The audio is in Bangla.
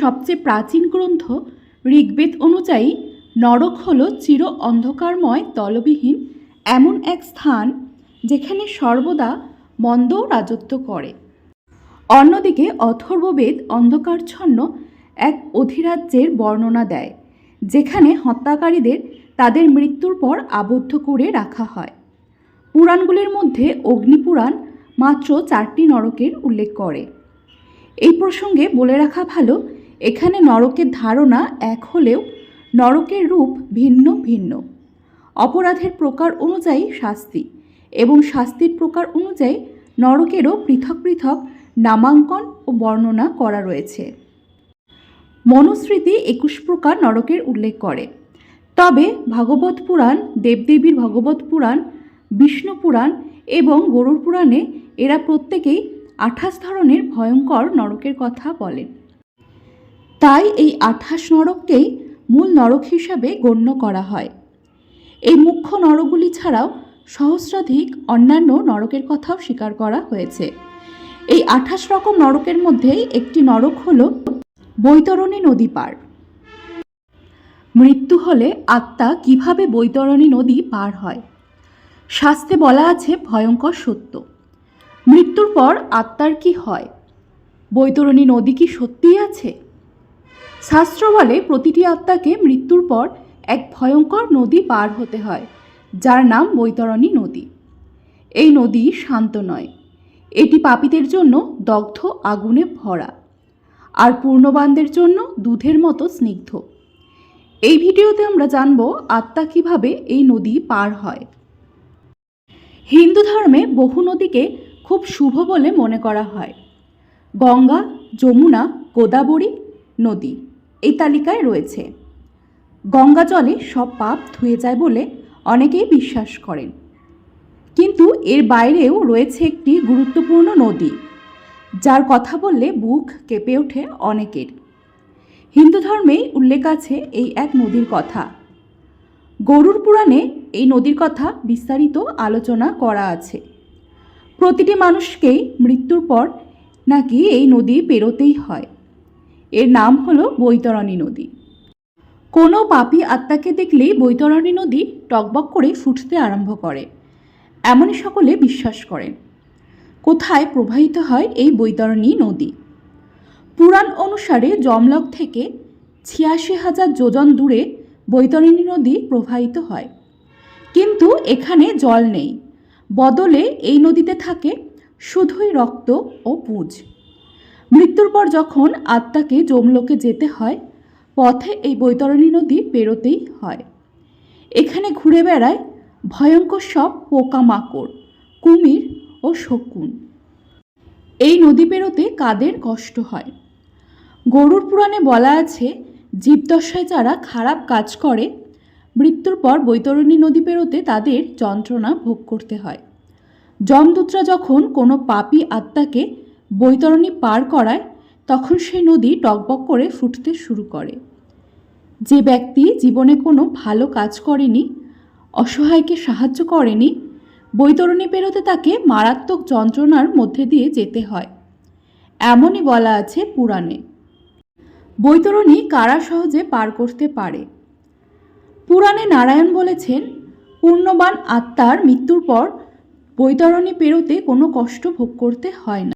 সবচেয়ে প্রাচীন গ্রন্থ ঋগ্বেদ অনুযায়ী, নরক হল চির অন্ধকারময় তলবিহীন এমন এক স্থান যেখানে সর্বদা মন্দ রাজত্ব করে। অন্যদিকে অথর্ববেদ অন্ধকারচ্ছন্ন এক অধিরাজ্যের বর্ণনা দেয়, যেখানে হত্যাকারীদের তাদের মৃত্যুর পর আবদ্ধ করে রাখা হয়। পুরাণগুলির মধ্যে অগ্নিপুরাণ মাত্র চারটি নরকের উল্লেখ করে। এই প্রসঙ্গে বলে রাখা ভালো, এখানে নরকের ধারণা এক হলেও নরকের রূপ ভিন্ন ভিন্ন। অপরাধের প্রকার অনুযায়ী শাস্তি এবং শাস্তির প্রকার অনুযায়ী নরকেরও পৃথক পৃথক নামাঙ্কন ও বর্ণনা করা রয়েছে। মনুস্মৃতি একুশ প্রকার নরকের উল্লেখ করে। তবে ভাগবত পুরাণ, দেবদেবীর ভগবত পুরাণ, বিষ্ণু পুরাণ এবং গরুর পুরাণে এরা প্রত্যেকেই আঠাশ ধরনের ভয়ঙ্কর নরকের কথা বলেন। তাই এই আঠাশ নরককেই মূল নরক হিসাবে গণ্য করা হয়। এই মুখ্য নরকগুলি ছাড়াও সহস্রাধিক অন্যান্য নরকের কথাও স্বীকার করা হয়েছে। এই আঠাশ রকম নরকের মধ্যেই একটি নরক হল বৈতরণী নদী পার। মৃত্যু হলে আত্মা কীভাবে বৈতরণী নদী পার হয়? শাস্তে বলা আছে ভয়ঙ্কর সত্য। মৃত্যুর পর আত্মার কি হয়? বৈতরণী নদী কি সত্যিই আছে? শাস্ত্র বলে প্রতিটি আত্মাকে মৃত্যুর পর এক ভয়ঙ্কর নদী পার হতে হয়, যার নাম বৈতরণী নদী। এই নদী শান্ত নয়। এটি পাপীদের জন্য দগ্ধ, আগুনে ভরা। আর পূর্ণবানদের জন্য দুধের মতো স্নিগ্ধ। এই ভিডিওতে আমরা জানব আত্মা কীভাবে এই নদী পার হয়। হিন্দু ধর্মে বহু নদীকে খুব শুভ বলে মনে করা হয়। গঙ্গা, যমুনা, গোদাবরী নদী এই তালিকায় রয়েছে। গঙ্গা জলে সব পাপ ধুয়ে যায় বলে অনেকেই বিশ্বাস করেন। কিন্তু এর বাইরেও রয়েছে একটি গুরুত্বপূর্ণ নদী, যার কথা বললে বুক কেঁপে ওঠে অনেকের। হিন্দু ধর্মেই উল্লেখ আছে এই এক নদীর কথা। গরুর পুরাণে এই নদীর কথা বিস্তারিত আলোচনা করা আছে। প্রতিটি মানুষকেই মৃত্যুর পর নাকি এই নদী পেরোতেই হয়। এর নাম হলো বৈতরণী নদী। কোনো পাপী আত্মাকে দেখলেই বৈতরণী নদী টকবক করে ফুটতে আরম্ভ করে। এমনই সকলে বিশ্বাস করেন। কোথায় প্রবাহিত হয় এই বৈতরণী নদী? পুরাণ অনুসারে জমলক থেকে ছিয়াশি হাজার যোজন দূরে বৈতরণী নদী প্রবাহিত হয়। কিন্তু এখানে জল নেই। বদলে এই নদীতে থাকে শুধুই রক্ত ও পুঁজ। মৃত্যুর পর যখন আত্মাকে যমলোকে যেতে হয়, পথে এই বৈতরণী নদী পেরোতেই হয়। এখানে ঘুরে বেড়ায় ভয়ঙ্কর সব পোকামাকড়, কুমির ও শকুন। এই নদী পেরোতে কাদের কষ্ট হয়? গরুর পুরাণে বলা আছে জীবদশায় যারা খারাপ কাজ করে মৃত্যুর পর বৈতরণী নদী পেরোতে তাদের যন্ত্রণা ভোগ করতে হয়। যমদূতরা যখন কোনো পাপী আত্মাকে বৈতরণী পার করায়, তখন সেই নদী টকবক করে ফুটতে শুরু করে। যে ব্যক্তি জীবনে কোনো ভালো কাজ করেনি, অসহায়কে সাহায্য করেনি, বৈতরণী পেরোতে তাকে মারাত্মক যন্ত্রণার মধ্যে দিয়ে যেতে হয়। এমনই বলা আছে পুরাণে। বৈতরণী কারা সহজে পার করতে পারে? পুরাণে নারায়ণ বলেছেন, পূর্ণবান আত্মার মৃত্যুর পর বৈতরণী পেরোতে কোনো কষ্ট ভোগ করতে হয় না।